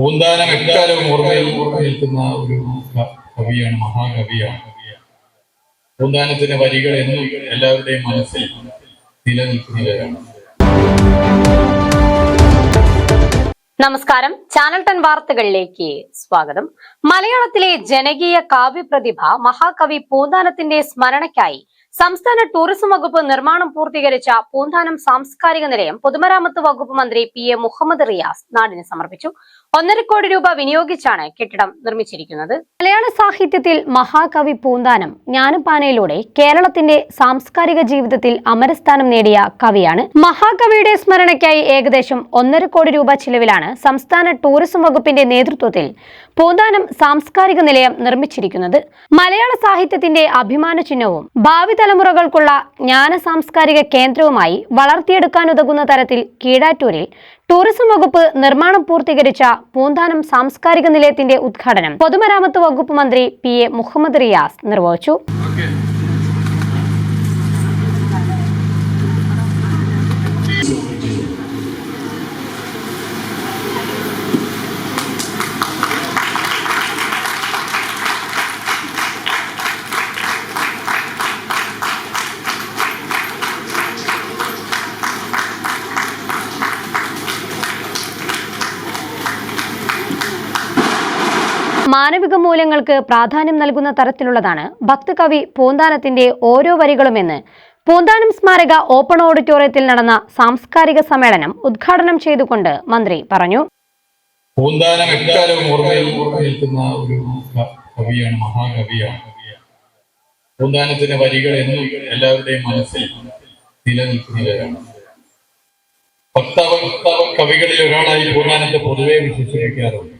പൂന്താനം എക്കാലവും ഓർമ്മയിൽ നിൽക്കുന്ന ഒരു കവിയാണ് മഹാകവിയാണ്. പൂന്താനത്തിന്റെ വരികൾ എന്നും എല്ലാവരുടെയും മനസ്സിൽ നിലനിൽക്കുന്നവരാണ്. നമസ്കാരം. ചാനൽ ടെൻ വാർത്തകളിലേക്ക് സ്വാഗതം. മലയാളത്തിലെ ജനകീയ കാവ്യപ്രതിഭ മഹാകവി പൂന്താനത്തിന്റെ സ്മരണയ്ക്കായി സംസ്ഥാന ടൂറിസം വകുപ്പ് നിർമ്മാണം പൂർത്തീകരിച്ച പൂന്താനം സാംസ്കാരിക നിലയം പൊതുമരാമത്ത് വകുപ്പ് മന്ത്രി പി എ മുഹമ്മദ് റിയാസ് നാടിന് സമർപ്പിച്ചു. ഒന്നര കോടി രൂപ വിനിയോഗിച്ചാണ് കെട്ടിടം നിർമ്മിച്ചിരിക്കുന്നത്. മലയാള സാഹിത്യത്തിൽ മഹാകവി പൂന്താനം ജ്ഞാനപാനയിലൂടെ കേരളത്തിന്റെ സാംസ്കാരിക ജീവിതത്തിൽ അമരസ്ഥാനം നേടിയ കവിയാണ്. മഹാകവിയുടെ സ്മരണയ്ക്കായി ഏകദേശം ഒന്നര കോടി രൂപ ചിലവിലാണ് സംസ്ഥാന ടൂറിസം വകുപ്പിന്റെ നേതൃത്വത്തിൽ പൂന്താനം സാംസ്കാരിക നിലയം നിർമ്മിച്ചിരിക്കുന്നത്. മലയാള സാഹിത്യത്തിന്റെ അഭിമാന ചിഹ്നവും ഭാവി തലമുറകൾക്കുള്ള ജ്ഞാന സാംസ്കാരിക കേന്ദ്രവുമായി വളർത്തിയെടുക്കാനുതകുന്ന തരത്തിൽ കീഴാറ്റൂരിൽ ടൂറിസം വകുപ്പ് നിർമ്മാണം പൂർത്തീകരിച്ച പൂന്താനം സാംസ്കാരിക നിലയത്തിന്റെ ഉദ്ഘാടനം പൊതുമരാമത്ത് വകുപ്പ് മന്ത്രി പി എ മുഹമ്മദ് റിയാസ് നിർവഹിച്ചു. മാനവിക മൂല്യങ്ങൾക്ക് പ്രാധാന്യം നൽകുന്ന തരത്തിലുള്ളതാണ് ഭക്തകവി പൂന്താനത്തിന്റെ ഓരോ വരികളുമെന്ന് പൂന്താനം സ്മാരക ഓപ്പൺ ഓഡിറ്റോറിയത്തിൽ നടന്ന സാംസ്കാരിക സമ്മേളനം ഉദ്ഘാടനം ചെയ്തുകൊണ്ട് മന്ത്രി പറഞ്ഞു. പൂന്താനം എക്കാലവും ഓർമ്മയിൽ നിൽക്കുന്ന ഒരു കവിയാണ് മഹാകവിയാണ്. പൂന്താനത്തിന്റെ വരികൾ എന്നും എല്ലാവരുടെയും മനസ്സിൽ നിലനിൽക്കുന്നവരാണ്. ഭക്തവ കവികളിൽ ഒരാളായി പൂന്താനത്തെ പൊതുവെ വിശേഷിപ്പിക്കാറുണ്ട്.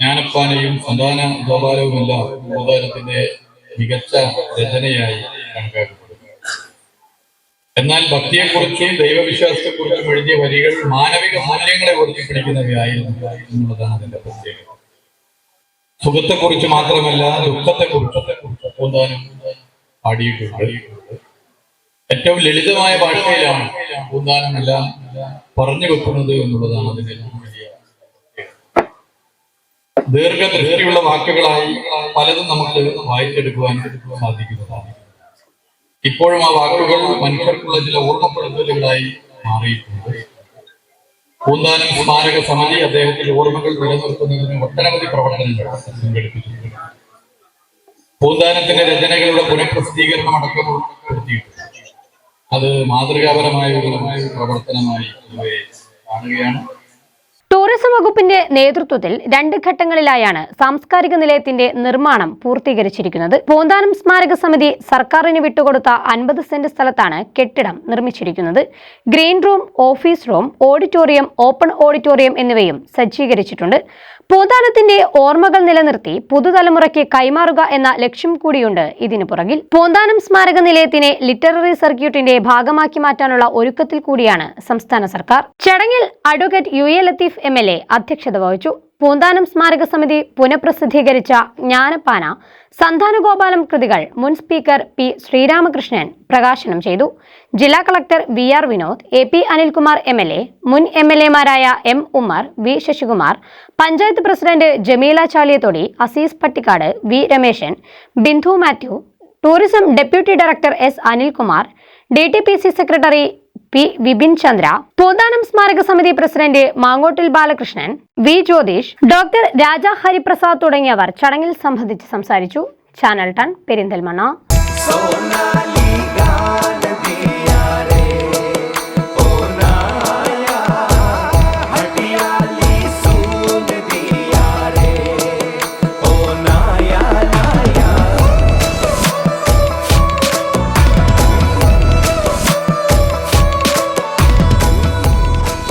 ജ്ഞാനപ്പാനയും സന്താന ഗോപാലവുമെല്ലാം ഗോപാലത്തിന്റെ മികച്ച രചനയായി കണക്കാക്കപ്പെടുന്നു. എന്നാൽ ഭക്തിയെക്കുറിച്ചും ദൈവവിശ്വാസത്തെക്കുറിച്ചും എഴുതിയ വരികൾ മാനവിക മൂല്യങ്ങളെ പിടിക്കുന്നവയായിരുന്നു എന്നുള്ളതാണ് അതിന്റെ പ്രത്യേകത. സുഖത്തെക്കുറിച്ച് മാത്രമല്ല ദുഃഖത്തെക്കുറിച്ചും പൂന്താനം പാടിയിട്ടുണ്ട്. ഏറ്റവും ലളിതമായ ഭാഷയിലാണ് പൂന്താനം എല്ലാം പറഞ്ഞു വെക്കുന്നത് എന്നുള്ളതാണ് അതിന്റെ ദീർഘദൃഷ്ടിയുള്ള വാക്കുകളായി പലതും നമുക്ക് വായിച്ചെടുക്കുവാൻ സാധിക്കുന്നതാണ് ഇപ്പോഴും ആ വാക്കുകൾ മനുഷ്യർക്കുള്ള ചില ഓർമ്മപ്പെടുത്തലുകളായി മാറിയിട്ടുണ്ട്. പൂന്താനം സ്മാരക സമിതി അദ്ദേഹത്തിന്റെ ഓർമ്മകൾ നിലനിർത്തുന്നതിന് ഒട്ടനവധി പ്രവർത്തനങ്ങൾ സംഘടിപ്പിച്ചിട്ടുണ്ട്. പൂന്താനത്തിന്റെ രചനകളുടെ പുനഃപ്രസിദ്ധീകരണം അടക്കം അത് മാതൃകാപരമായ ഒരു പ്രവർത്തനമായി കാണുകയാണ്. ടൂറിസം വകുപ്പിന്റെ നേതൃത്വത്തിൽ രണ്ട് ഘട്ടങ്ങളിലായാണ് സാംസ്കാരിക നിലയത്തിന്റെ നിർമ്മാണം പൂർത്തീകരിച്ചിരിക്കുന്നത്. പൂന്താനം സ്മാരക സമിതി സർക്കാരിന് വിട്ടുകൊടുത്ത അൻപത് സെന്റ് സ്ഥലത്താണ് കെട്ടിടം നിർമ്മിച്ചിരിക്കുന്നത്. Green room office room auditorium open auditorium എന്നിവയും സജ്ജീകരിച്ചിട്ടുണ്ട്. പൂന്താനത്തിന്റെ ഓർമ്മകൾ നിലനിർത്തി പുതുതലമുറയ്ക്ക് കൈമാറുക എന്ന ലക്ഷ്യം കൂടിയുണ്ട് ഇതിനു പുറകിൽ. പൂന്താനം സ്മാരക നിലയത്തിനെ ലിറ്റററി സർക്യൂട്ടിന്റെ ഭാഗമാക്കി മാറ്റാനുള്ള ഒരുക്കത്തിൽ കൂടിയാണ് സംസ്ഥാന സർക്കാർ. ചടങ്ങിൽ advocate U A Latheef M അധ്യക്ഷത വഹിച്ചു. പൂന്താനം സ്മാരക സമിതി പുനഃപ്രസിദ്ധീകരിച്ച ജ്ഞാനപ്പാന സന്താനഗോപാലം കൃതികൾ മുൻ സ്പീക്കർ പി ശ്രീരാമകൃഷ്ണൻ പ്രകാശനം ചെയ്തു. ജില്ലാ collector V R Vinod A P Anilkumar M L A മുൻ M L എമാരായ M Ummer V Sasikumar panchayat president Jameela Chaliyathodi Azeez Pattikkad V Rameshan Bindu Mathew tourism deputy director S Anilkumar D T P C secretary P Vipin Chandra Poonthanam സ്മാരക സമിതി president Mangottil Balakrishnan V Jyothish doctor Raja Hariprasad തുടങ്ങിയവർ ചടങ്ങിൽ സംബന്ധിച്ച് സംസാരിച്ചു. Channel ton Perinthalmanna.